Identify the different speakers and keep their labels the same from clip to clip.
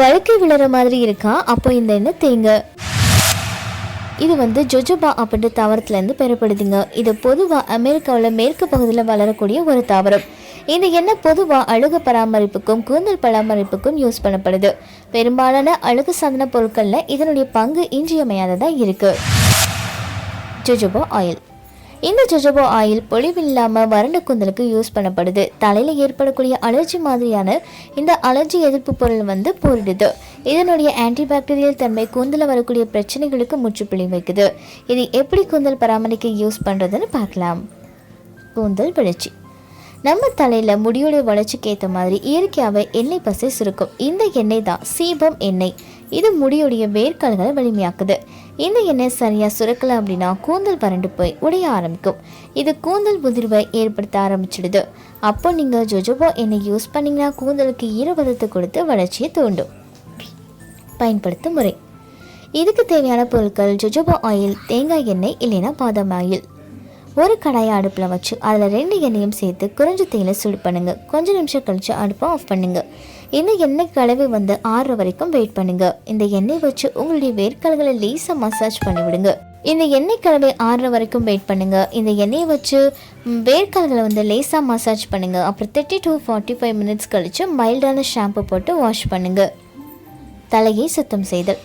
Speaker 1: வழக்கை விழுற மாதிரி இருக்கா? அப்போ இந்த எண்ணெய் தேங்க இது வந்து ஜொஜோபா அப்படின்ற தாவரத்துலேருந்து பெறப்படுதுங்க. இது பொதுவாக அமெரிக்காவில் மேற்கு பகுதியில் வளரக்கூடிய ஒரு தாவரம். இந்த எண்ணெய் பொதுவாக அழகு பராமரிப்புக்கும் கூந்தல் பராமரிப்புக்கும் யூஸ் பண்ணப்படுது. பெரும்பாலான அழகு சாதன பொருட்களில் இதனுடைய பங்கு இன்றியமையாததாக இருக்குது ஜொஜோபா ஆயில். இந்த ஜொஜோபா ஆயில் பொழிவில்லாமல் வறண்ட கூந்தலுக்கு யூஸ் பண்ணப்படுது. தலையில் ஏற்படக்கூடிய அலர்ஜி மாதிரியான இந்த அலர்ஜி எதிர்ப்பு பொருள் வந்து போரிடுது. இதனுடைய ஆன்டிபாக்டீரியல் தன்மை கூந்தல வரக்கூடிய பிரச்சனைகளுக்கு முற்றுப்புள்ளி வைக்குது. இது எப்படி கூந்தல் பராமரிக்க யூஸ் பண்ணுறதுன்னு பார்க்கலாம். கூந்தல் வளர்ச்சி. நம்ம தலையில் முடியோட வளர்ச்சிக்கு ஏற்ற மாதிரி இயற்கையாகவே எண்ணெய் பசை சுருக்கும். இந்த எண்ணெய் தான் சீபம் எண்ணெய். இது முடியுடைய வேர்க்கால்களை வலிமையாக்குது. இந்த எண்ணெய் சரியாக சுரக்கல அப்படின்னா கூந்தல் வறண்டு போய் உடைய ஆரம்பிக்கும். இது கூந்தல் முதிர்வை ஏற்படுத்த ஆரம்பிச்சிடுது. அப்போ நீங்கள் ஜொஜோபோ எண்ணெய் யூஸ் பண்ணிங்கன்னா கூந்தலுக்கு ஈரப்பதத்தை கொடுத்து வளர்ச்சியை தூண்டும். பயன்படுத்தும் முறை. இதுக்கு தேவையான பொருட்கள் ஜொஜோபா ஆயில் தேங்காய் எண்ணெய் இல்லைன்னா பாதாம் ஆயில். ஒரு கடாயை அடுப்பில் வச்சு அதில் ரெண்டு எண்ணெயும் சேர்த்து குறைஞ்ச தேயில சுடு பண்ணுங்கள் கொஞ்சம் நிமிஷம் கழித்து அடுப்பை ஆஃப் பண்ணுங்கள் இந்த எண்ணெய் கலவை வந்து ஆறுற வரைக்கும் வெயிட் பண்ணுங்க. இந்த எண்ணெய் வச்சு உங்களுடைய வேர்க்கல்களை லேசாக மசாஜ் பண்ணி விடுங்க இந்த எண்ணெய் கலவை ஆறுற வரைக்கும் வெயிட் பண்ணுங்க. இந்த எண்ணெயை வச்சு வேர்க்கால்களை வந்து லேசாக மசாஜ் பண்ணுங்க. அப்புறம் thirty to forty five minutes கழித்து மைல்டான ஷாம்பு போட்டு வாஷ் பண்ணுங்க. தலையை சுத்தம் செய்தல்.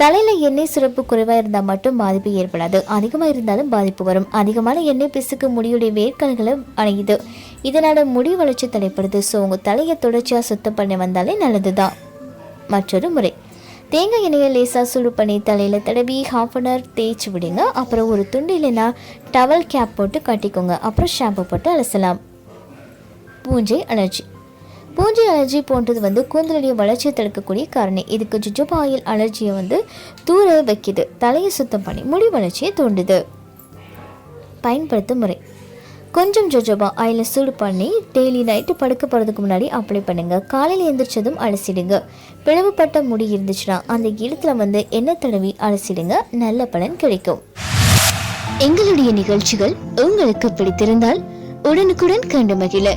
Speaker 1: தலையில் எண்ணெய் சுரப்பு குறைவாக இருந்தால் மட்டும் பாதிப்பு ஏற்படாது. அதிகமாக இருந்தாலும் பாதிப்பு வரும். அதிகமான எண்ணெய் பிசுக்கு முடியுடைய வேர்க்கல்களை அணையுது. இதனால் முடி வளர்ச்சி தடைப்படுது ஸோ உங்கள் தலையை தொடர்ச்சியாக சுத்தம் பண்ணி வந்தாலே நல்லது தான் மற்றொரு முறை. தேங்காய் எண்ணெயை லேசாக சுடு பண்ணி தலையில் தடவி ஹாஃப் அன் ஹவர் தேய்ச்சி விடுங்க. அப்புறம் ஒரு துண்டு இல்லைன்னா டவல் கேப் போட்டு கட்டிக்கோங்க. அப்புறம் ஷாம்பு போட்டு அலசலாம். பூஞ்சை அலர்ஜி. பூஞ்சை அலர்ஜி போன்றது வந்து கூந்தலுடைய வளர்ச்சியை தடுக்கக்கூடிய காரணம் இதுக்கு ஜுஜோபா ஆயில் அலர்ஜியை வந்து தூர வைக்குது. தலையை சுத்தம் பண்ணி முடி வளர்ச்சியை தூண்டுது. பயன்படுத்தும் முறை. கொஞ்சம் ஜொஜோபா ஆயில சூடு பண்ணி டெய்லி நைட்டு படுக்க போகிறதுக்கு முன்னாடி அப்ளை பண்ணுங்க. காலையில் எந்திரிச்சதும் அலசிடுங்க. பிளவுபட்ட முடி இருந்துச்சுன்னா அந்த இடத்துல வந்து எண்ணெய் தடவி அலசிடுங்க. நல்ல பலன் கிடைக்கும். எங்களுடைய நிகழ்ச்சிகள் உங்களுக்கு பிடித்திருந்தால் உடனுக்குடன் கண்டு மகிழ.